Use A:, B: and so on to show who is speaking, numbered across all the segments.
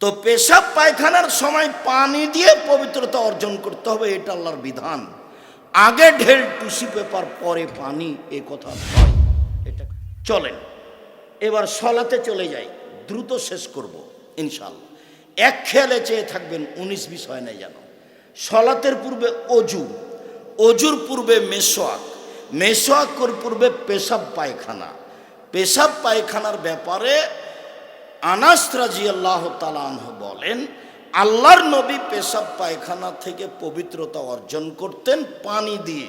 A: তো পেশাব পায়খানার সময় পানি দিয়ে পবিত্রতা অর্জন করতে হবে, এটা আল্লাহর বিধান। আগে ঢেল টুসি পেপার, পরে পানি, এ কথা এটা চলেন, এবার সলাতে চলে যাই, দ্রুত শেষ করব ইনশাল্লাহ এক খেয়ালে চেয়ে থাকবেন, উনিশ বিশ হয় না যেন। সলাতের পূর্বে অজু, অজুর পূর্বে মেসোয়াক মেসোয়াকর পূর্বে পেশাব পায়খানা। পেশাব পায়খানার ব্যাপারে আনাস রাজি আল্লাহ তালাহ বলেন, আল্লাহর নবী পেশাব পায়খানা থেকে পবিত্রতা অর্জন করতেন, পানি দিয়ে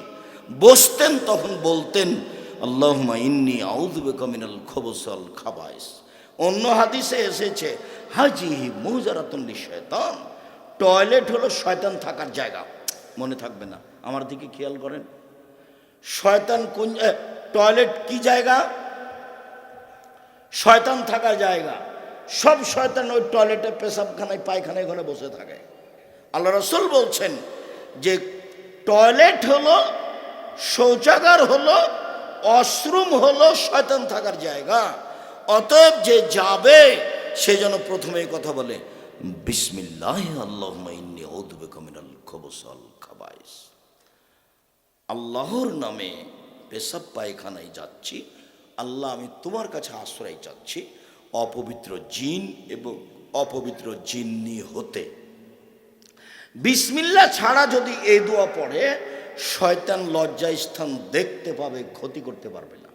A: বসতেন, তখন বলতেন আল্লাহ ইন্নি আউদবে কমিনাল খবসল খাবাইস। অন্য হাদিসে এসেছে হাজি মুজারাতুল্লি শয়তান টয়লেট হলো শয়তান থাকার জায়গা। মনে থাকবে না, আমার দিকে খেয়াল করেন। শয়তান কোন টয়লেট কি জায়গা? শয়তান থাকার জায়গা। সব শয়তান ওই টয়লেটে পেশাবখানায়, পায়খানায় ঘরে বসে থাকে। আল্লাহ রসুল বলছেন যে টয়লেট হলো, শৌচাগার হলো, অশ্রুম হলো শয়তান থাকার জায়গা। অতএব যে যাবে, সে যেন প্রথমে কথা বলে, বিসমিল্লাহ আল্লাহ আল্লাহর নামে পেশাব পায়খানায় যাচ্ছি, আল্লাহ আমি তোমার কাছে আশ্রয় চাচ্ছি। অপবিত্র জিন এবং অপবিত্র জিন্নি হতে। বিসমিল্লা ছাড়া যদি এই দোয়া পড়ে, শয়তান লজ্জা স্থান দেখতে পাবে, ক্ষতি করতে পারবে না।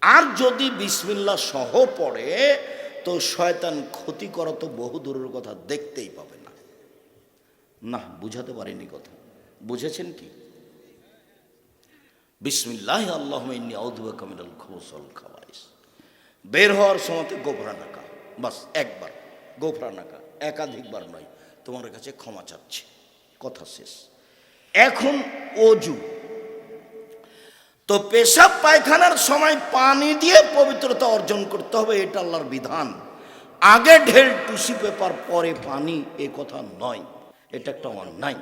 A: আর যদি বিসমিল্লা সহ পড়ে, তো শয়তান ক্ষতি করা তো বহু দূরের কথা, দেখতেই পাবে না। না বুঝাতে পারিনি কথা। বুঝেছেন কি? বিসমিল্লাহ আল্লাহ ইন্নি বের হওয়ার সময়তে গোফরা নাকা। বাস, একবার। গোফরা নাকা। একাধিকবার নয়। তোমার কাছে ক্ষমা চাচ্ছি। কথা শেষ। এখন অজু। তো পেশাব পায়খানার সময় পানি দিয়ে পবিত্রতা অর্জন করতে হবে, এটা আল্লাহর বিধান। আগে ঢেল টুসি পেপার, পরে পানি, এ কথা নয়। এটা একটা অন্যায়।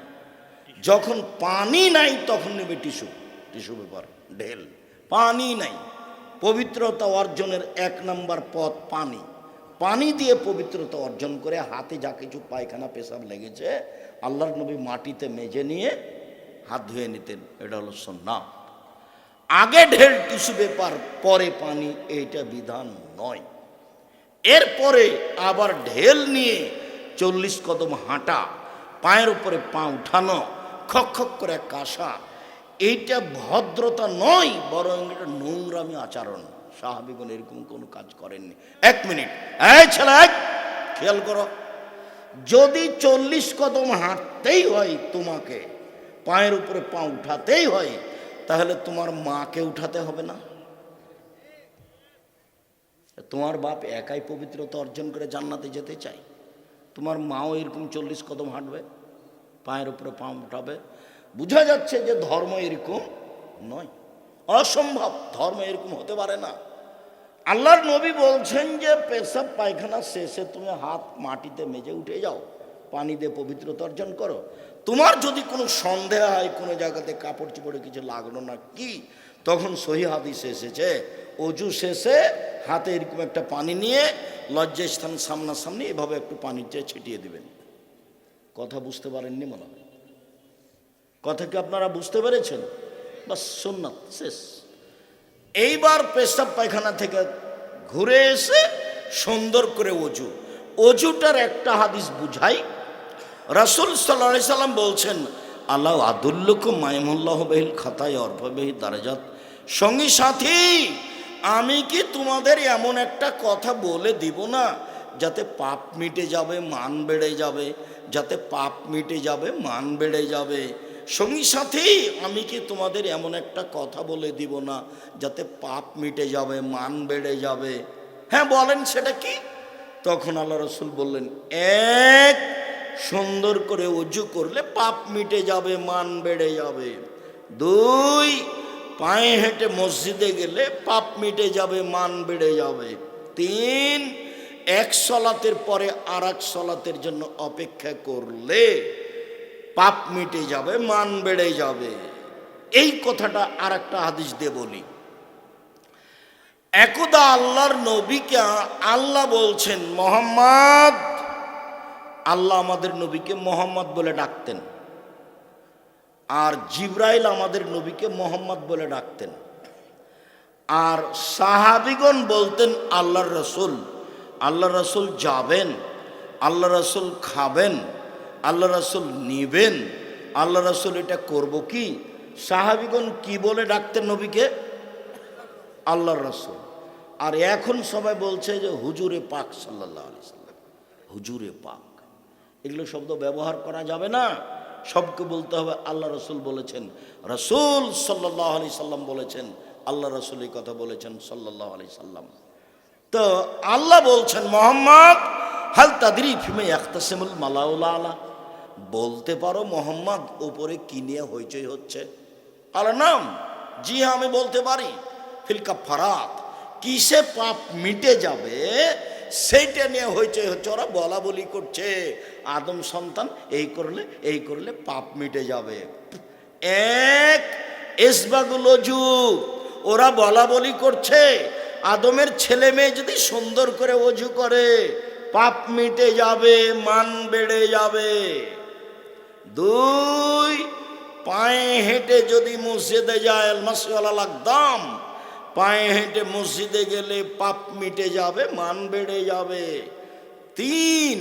A: যখন পানি নাই, তখন নেবে টিস্যু। টিস্যু পেপার, ঢেল। পানি নাই। পবিত্রতা অর্জনের এক নম্বর পথ পানি। পানি দিয়ে পবিত্রতা অর্জন করে হাতে যা কিছু পায়খানা, পেশাব লেগেছে, আল্লাহর নবী মাটিতে মেজে নিয়ে হাত ধুয়ে নিতেন। এটা হলো সন্না আগে ঢেল টিস্যু পেপার পরে পানি, এইটা বিধান নয়। এরপরে আবার ঢেল নিয়ে চল্লিশ কদম হাঁটা, পায়ের উপরে পা উঠানো, খক খক করে কাশা এইটা ভদ্রতা নয় বরং এটা নোংরামি আচরণ। সাহাবিগণ এরকম কোনো কাজ করেননি। এক মিনিট। এই ছেলে এই, খেয়াল করো। যদি চল্লিশ কদম হাঁটতেই হয় তোমাকে পায়ের উপরে পা উঠাতেই হয় তাহলে তোমার মাকে উঠাতে হবে না? তোমার বাপ একাই পবিত্রতা অর্জন করে জান্নাতে যেতে চাই তোমার মাও এরকম চল্লিশ কদম হাঁটবে? পায়ের উপরে পা উঠাবে বোঝা যাচ্ছে যে ধর্ম এরকম নয়। অসম্ভব, ধর্ম এরকম হতে পারে না। আল্লাহর নবী বলছেন যে, পেশাব পায়খানা শেষে তুমি হাত মাটিতে মেজে উঠে যাও। পানি দিয়ে পবিত্রতা অর্জন করো। তোমার যদি কোনো সন্দেহ হয়, কোনো জায়গাতে কাপড় চোপড়ে কিছু লাগল না কি, তখন সহি হাদিসে এসেছে। অজু শেষে হাতে এরকম একটা পানি নিয়ে লজ্জা স্থান সামনাসামনি এভাবে একটু পানিতে ছিটিয়ে দিবেন। কথা বুঝতে পারেননি মনে হয়। কথা কি আপনারা বুঝতে পেরেছেন? বাস, সুন্নাত, শেষ। এইবার পেশাব পায়খানা থেকে ঘুরে এসে সুন্দর করে অজু। অজুটার একটা হাদিস বুঝাই। রাসুল সাল্লাহ সাল্লাম বলছেন, আল্লাহ আদুল্লুক মাইমুল্লাহ বেহিল খাতায় অর্পবেহি দারাজাত। সঙ্গী সাথী, আমি কি তোমাদের এমন একটা কথা বলে দিব না, যাতে পাপ মিটে যাবে, মান বেড়ে যাবে? যাতে পাপ মিটে যাবে, মান বেড়ে যাবে। সঙ্গী সাথী, আমি কি তোমাদের এমন একটা কথা বলে দিব না? যাতে পাপ মিটে যাবে, মান বেড়ে যাবে। হ্যাঁ বলেন সেটা কি? তখন আল্লাহ রসুল বললেন, এক, সুন্দর করে উজু করলে পাপ মিটে যাবে, মান বেড়ে যাবে। দুই, পায়ে হেঁটে মসজিদে গেলে পাপ মিটে যাবে, মান বেড়ে যাবে। তিন এক সলাতের পরে আর এক সলাতের জন্য অপেক্ষা করলে পাপ মিটে যাবে, মান বেড়ে যাবে। এই কথাটা আর একটা হাদিস দিয়ে বলি। একদা আল্লাহর নবীকে আল্লাহ বলছেন, মোহাম্মদ, আল্লাহ আমাদের নবীকে মোহাম্মদ বলে ডাকতেন। আর জিব্রাইল আমাদের নবীকে মোহাম্মদ বলে ডাকতেন। আর সাহাবিগণ বলতেন, আল্লাহর রসুল। আল্লাহ রসুল যাবেন, আল্লাহ রসুল খাবেন, আল্লাহ রসুল নিবেন, আল্লাহ রসুল এটা করব কি? সাহাবিগণ কি বলে ডাকতেন নবীকে? আল্লাহর রসুল। আর এখন সবাই বলছে যে হুজুরে পাক সাল্লাহ আলি সাল্লাম, হুজুরে পাক। এগুলো শব্দ ব্যবহার করা যাবে না। সবকে বলতে হবে, আল্লাহ রসুল বলেছেন, রসুল সাল্লাহ আলি সাল্লাম বলেছেন, আল্লাহ রসুল এই কথা বলেছেন সাল্লাহ আলি সাল্লাম। তো আল্লাহ বলছেন, মোহাম্মদ, হাল তাদেরই ফিমে একতাসেমুল মালাউলা আলা। বলতে পারো, মোহাম্মদ ওপরে কি নিয়ে হইচই হচ্ছে? আল্লাহ নাম? জি হ্যাঁ আমি বলতে পারি। ফিলকা ফারাত কিসে পাপ মিটে যাবে, সেইটা নিয়ে হইচই হচ্ছে। ওরা বলা বলি করছে, আদম সন্তান এই করলে এই করলে পাপ মিটে যাবে। এক, এসবাগুলো যুগ। ওরা বলা বলি করছে আদমের ছেলে মেয়ে যদি সুন্দর করে অজু করে, পাপ মিটে যাবে, মান বেড়ে যাবে। দুই, পায়ে হেঁটে যদি মসজিদে যায় মাসওয়ালা লাগদাম পায়ে হেঁটে মসজিদে গেলে পাপ মিটে যাবে, মান বেড়ে যাবে। তিন,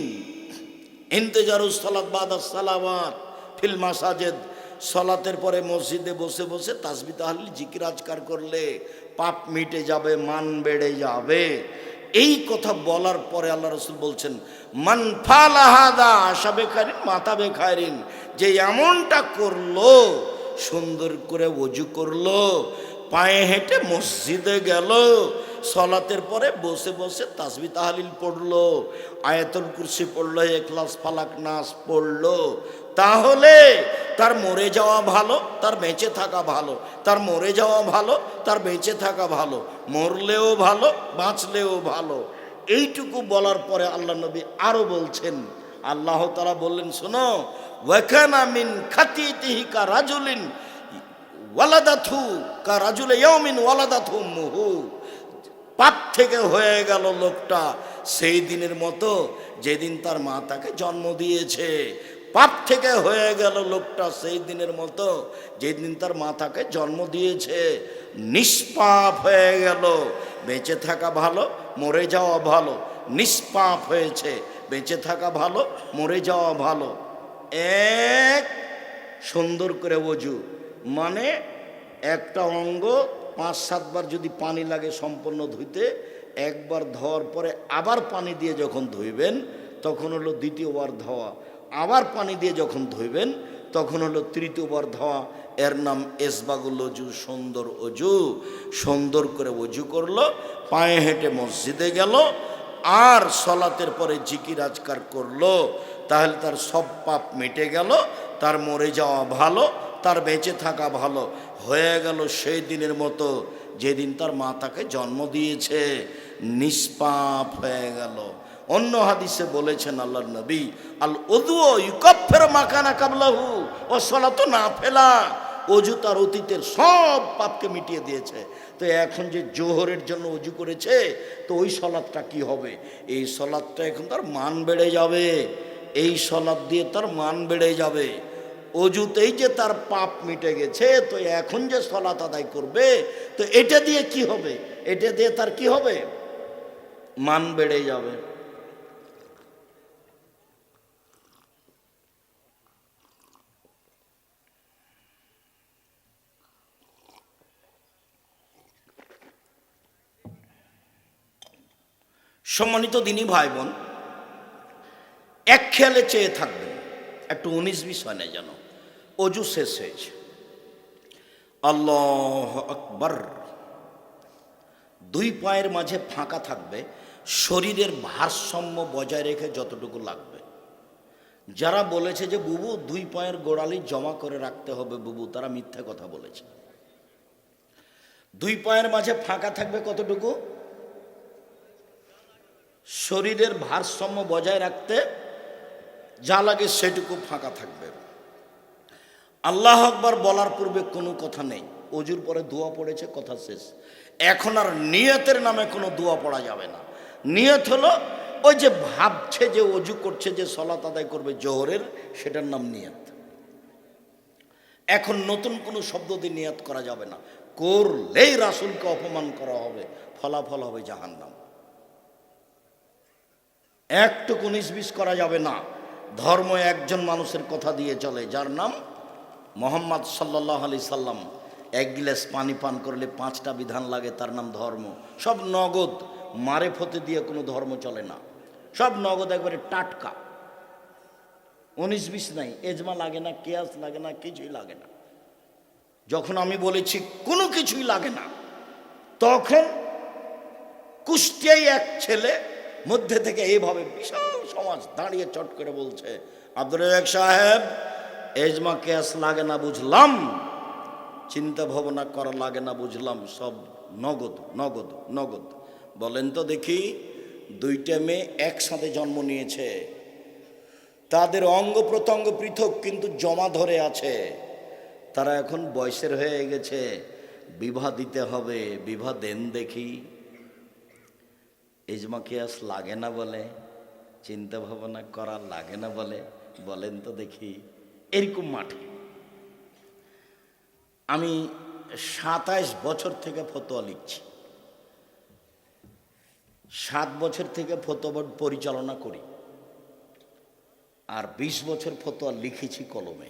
A: ইন্তেজারুস সালাত বাদাস সালাওয়াত ফিল মাসাজেদ, সলাতের পরে মসজিদে বসে বসে তাসবি তাহলে জিকির আজকার করলে পাপ মিটে যাবে, মান বেড়ে যাবে। এই কথা বলার পরে আল্লাহ রসুল বলছেন, মান ফালাহাদা আশা বেখারিন মাথা বেখারিন যে এমনটা করল, সুন্দর করে অজু করল, পায়ে হেঁটে মসজিদে গেল সলাতের পরে বসে বসে তাসবি তাহালিল পড়ল, আয়াতুল কুরসি পড়ল, এখলাস, ফালাক, নাস পড়ল। তাহলে তার মরে যাওয়া ভালো, তার বেঁচে থাকা ভালো, তার মরে যাওয়া ভালো, তার বেঁচে থাকা ভালো, মরলেও ভালো, বাঁচলেও ভালো। এইটুকু বলার পরে আল্লাহ নবী আরও বলছেন, আল্লাহ তারা বললেন, শোনো, ওয়াকানা মিন খাতিতিহিকা রাজুলিন ওয়ালাদাথু কা রাজুলে ইয়াউমিন ওয়ালাদাথু মুহু। পাপ থেকে হয়ে গেল লোকটা। সেই দিনের মতো যেদিন তার মা তাকে জন্ম দিয়েছে, পাপ থেকে হয়ে গেল লোকটা সেই দিনের মতো যেদিন তার মা তাকে জন্ম দিয়েছে। নিষ্পাপ হয়ে গেল। বেঁচে থাকা ভালো, মরে যাওয়া ভালো। নিষ্পাপ হয়েছে, বেঁচে থাকা ভালো, মরে যাওয়া ভালো। এক সুন্দর করে অজু মানে একটা অঙ্গ পাঁচ, সাতবার যদি পানি লাগে সম্পূর্ণ ধুইতে, একবার ধোয়ার পরে আবার পানি দিয়ে যখন ধুইবেন, তখন হলো দ্বিতীয়বার ধোয়া। আবার পানি দিয়ে যখন ধুইবেন, তখন হলো তৃতীয়বার ধোয়া। এর নাম এসবাগুল অজু, সুন্দর অজু। সুন্দর করে অজু করল, পায়ে হেঁটে মসজিদে গেল, আর সলাতের পরে জিকির আজকার করল। তাহলে তার সব পাপ মেটে গেল, তার মরে যাওয়া ভালো, তার বেঁচে থাকা ভালো। হয়ে গেল সেই দিনের মতো, যেদিন তার মা তাকে জন্ম দিয়েছে, নিষ্পাপ হয়ে গেল। অন্য হাদিসে বলেছেন আল্লাহ নবী আল ওদুও ইকফের মাকানা কাবলাহু ও সলাতো না ফেলা অজু তার অতীতের সব পাপকে মিটিয়ে দিয়েছে। তো এখন যে জোহরের জন্য অজু করেছে, তো ওই সলাদটা কি হবে? এই সলাদটা এখন তার মান বেড়ে যাবে। এই সলাদ দিয়ে তার মান বেড়ে যাবে। অজুতেই যে তার পাপ মিটে গেছে, তো এখন যে সলাত আদায় করবে, তো এটা দিয়ে কি হবে? এটা দিয়ে তার কি হবে? মান বেড়ে যাবে। সম্মানিত দিনই ভাই বোন এক খেয়ালে চেয়ে থাকবেন, একটু উনিশ বিশ হয় না যেন। অজু শেষ হয়েছে। আল্লাহ আকবর। দুই পায়ের মাঝে ফাঁকা থাকবে, শরীরের ভারসাম্য বজায় রেখে যতটুকু লাগবে। যারা বলেছে যে, বুবু, দুই পায়ের গোড়ালি জমা করে রাখতে হবে, বুবু, তারা মিথ্যা কথা বলেছে। দুই পায়ের মাঝে ফাঁকা থাকবে কতটুকু? শরীরের ভারসাম্য বজায় রাখতে যা লাগে সেটুকু ফাঁকা থাকবে। আল্লাহ আকবার বলার পূর্বে কোনো কথা নেই। অজুর পরে দোয়া পড়েছে, কথা শেষ। এখন আর নিয়তের নামে কোনো দোয়া পড়া যাবে না। নিয়ত হলো ওই যে ভাবছে যে অজু করছে, যে সলাত আদায় করবে জোহরের, সেটার নাম নিয়াত। এখন নতুন কোনো শব্দ দিয়ে নিয়াত করা যাবে না। করলেই রাসুলকে অপমান করা হবে, ফলাফল হবে জাহান্নাম। একটুকু উনিশ বিশ করা যাবে না। ধর্ম একজন মানুষের কথা দিয়ে চলে, যার নাম মোহাম্মদ সাল্লাহ আলি সাল্লাম এক গ্লাস পানি পান করলে পাঁচটা বিধান লাগে, তার নাম ধর্ম। সব নগদ মারে ফতে দিয়ে কোনো ধর্ম চলে না। সব নগদ একবারে টাটকা। উনিশ বিশ নাই, এজমা লাগে না, কেয়াস লাগে না, কিছুই লাগে না। যখন আমি বলেছি কোনো কিছুই লাগে না, তখন কুষ্টিয়াই এক ছেলে মধ্যে থেকে এইভাবে বিশাল সমাজ দাঁড়িয়ে চট করে বলছে আব্দুল সাহেব এজমা কেয়াস লাগে না বুঝলাম, চিন্তা ভাবনা করা লাগে না বুঝলাম, সব নগদ নগদ নগদ। বলেন তো দেখি, দুইটা মেয়ে একসাথে জন্ম নিয়েছে। তাদের অঙ্গ প্রত্যঙ্গ পৃথক কিন্তু জমা ধরে আছে। তারা এখন বয়সের হয়ে গেছে, বিবাহ দিতে হবে, বিবাহ দেন দেখি। এজমা কিয়াস লাগে না বলে, চিন্তা ভাবনা করা লাগে না বলে, বলেন তো দেখি। এরকম মাঠে। আমি সাতাইশ বছর থেকে ফতোয়া লিখছি। সাত বছর থেকে ফতোয়া পরিচালনা করি। আর ২০ বছর ফতোয়া লিখেছি কলমে।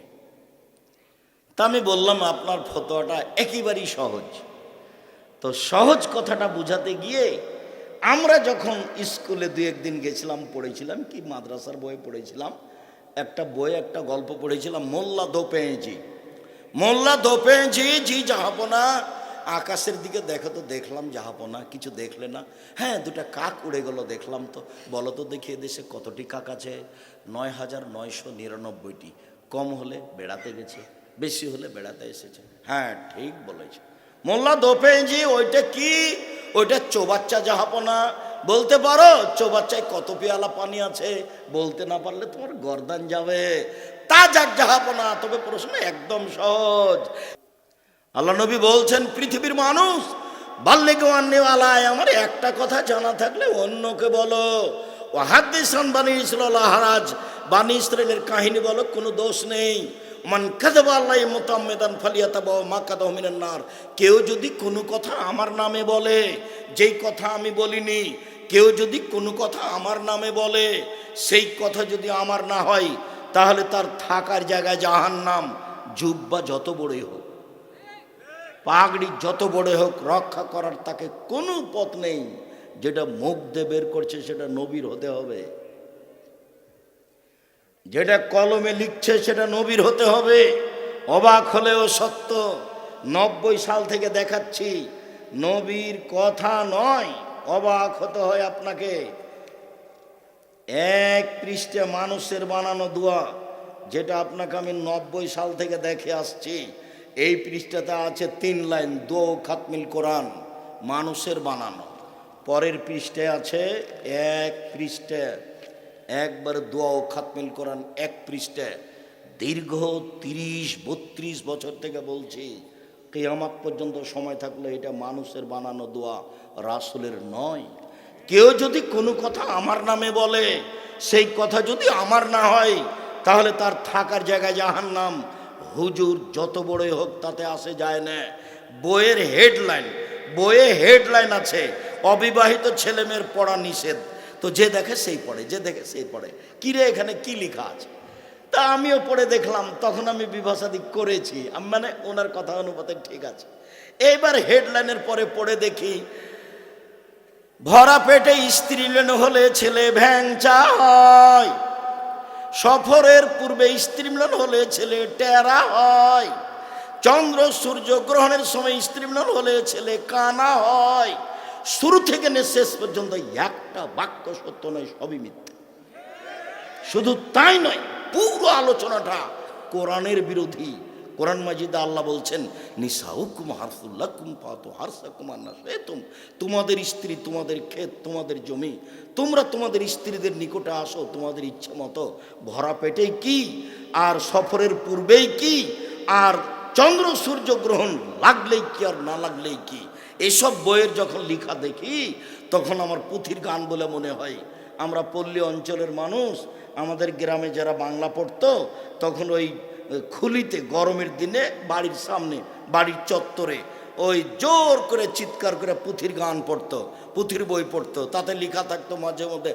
A: তা আমি বললাম, আপনার ফতোয়াটা একেবারেই সহজ। তো সহজ কথাটা বোঝাতে গিয়ে আমরা যখন স্কুলে দু একদিন গেছিলাম, পড়েছিলাম কি, মাদ্রাসার বই পড়েছিলাম একটা বই, একটা গল্প পড়েছিলাম, মোল্লা দোপেঁজি। মোল্লা দোপেঁজি জি জাহাপনা। আকাশের দিকে দেখো তো, দেখলাম জাহাপনা, কিছু দেখলে না। হ্যাঁ দুটা কাক উড়ে গেল, দেখলাম তো। বলো তো দেখি দেশে কতটি কাক আছে? নয় হাজার নয়শো নিরানব্বইটি। কম হলে বেড়াতে গেছে, বেশি হলে বেড়াতে এসেছে। হ্যাঁ ঠিক বলেছে। মোল্লা দোপেঁজি, ওইটা কি? ওইটা চোবাচ্চা জাহাপনা। বলতে পারো, চৌবাচ্চায় কত পেয়ালা পানি আছে? বলতে না পারলে তোমার গরদান যাবে। তা যাক যাহাবো না তবে প্রশ্ন একদম সহজ। আল্লাহ নবী বলছেন, পৃথিবীর মানুষ আমার একটা কথা জানা থাকলে অন্যকে বলো। কাহিনী বলো, কোনো দোষ নেই। মান কেউ যদি কোনো কথা আমার নামে বলে, যেই কথা আমি বলিনি কেউ যদি কোনো কথা আমার নামে বলে, সেই কথা যদি আমার না হয়, তাহলে তার থাকার জায়গায় জাহান নাম জুব্বা যত বড়ই হোক, পাগড়ি যত বড় হোক, রক্ষা করার তাকে কোনো পথ নেই, যেটা মুখ দিয়ে বের করছে সেটা নবীর হতে হবে। যেটা কলমে লিখছে সেটা নবীর হতে হবে। অবাক হলেও সত্য, নব্বই সাল থেকে দেখাচ্ছি, নবীর কথা নয় অবাক হতে হয় আপনাকে। এক পৃষ্ঠে মানুষের বানানো দোয়া, যেটা আপনাকে আমি নব্বই সাল থেকে দেখে আসছি, এই পৃষ্ঠাতে আছে তিন লাইন, দো খাতমিল কোরআন, মানুষের বানানো। পরের পৃষ্ঠে আছে এক পৃষ্ঠে, একবার দোয়া ও খাতমিল কোরআন এক পৃষ্ঠে। দীর্ঘ তিরিশ, বত্রিশ বছর থেকে বলছি, কেয়ামাত পর্যন্ত সময় থাকলে এটা মানুষের বানানো দোয়া। রাসুলের নয়। কেউ যদি কোনো কথা আমার নামে বলে, সেই কথা যদি আমার না হয়, তাহলে তার থাকার জায়গায় জাহান নাম হুজুর যত বড়ই হোক তাতে আসে যায় না। বইয়ের হেডলাইন, বইয়ে হেডলাইন আছে, অবিবাহিত ছেলেমেয়ের পড়া নিষেধ। তো যে দেখে সেই পড়ে, যে দেখে সেই পড়ে। কিরে এখানে কি লেখা আছে? তা আমিও পড়ে দেখলাম, তখন আমি বিভাষাদি করেছি। মানে ওনার কথা অনুপাতে ঠিক আছে। এইবার হেডলাইনের পরে পড়ে দেখি ভরা পেটে স্ত্রী হলে ছেলে ভ্যাংচা হয় সফরের পূর্বে স্ত্রীমিলন হলে ছেলে টেরা হয়। চন্দ্র সূর্য গ্রহণের সময় স্ত্রীমিলন হলে ছেলে কানা হয়। শুরু থেকে নে শেষ পর্যন্ত একটা বাক্য সত্য নয়, সবই মিথ্যা। শুধু তাই নয়, পুরো আলোচনাটা কোরআনের বিরোধী। কোরআন মাজিদা আল্লাহ বলছেন, নিসাউকুম হারসুল্লাহ কুম পাতো হারসা কুমার না তুম তোমাদের স্ত্রী, তোমাদের ক্ষেত, তোমাদের জমি, তোমরা তোমাদের স্ত্রীদের নিকটে আসো, তোমাদের ইচ্ছে মতো ভরা পেটেই কি? আর সফরের পূর্বেই কি? আর চন্দ্র সূর্য গ্রহণ লাগলেই কি আর না লাগলেই কি? এসব বইয়ের যখন লেখা দেখি, তখন আমার পুঁথির গান বলে মনে হয়, আমরা পল্লী অঞ্চলের মানুষ, আমাদের গ্রামে যারা বাংলা পড়তো, তখন ওই খুলিতে গরমের দিনে বাড়ির সামনে, বাড়ির চত্বরে ওই জোর করে চিৎকার করে পুঁথির গান পড়তো, পুঁথির বই পড়তো, তাতে লেখা থাকতো মাঝে মধ্যে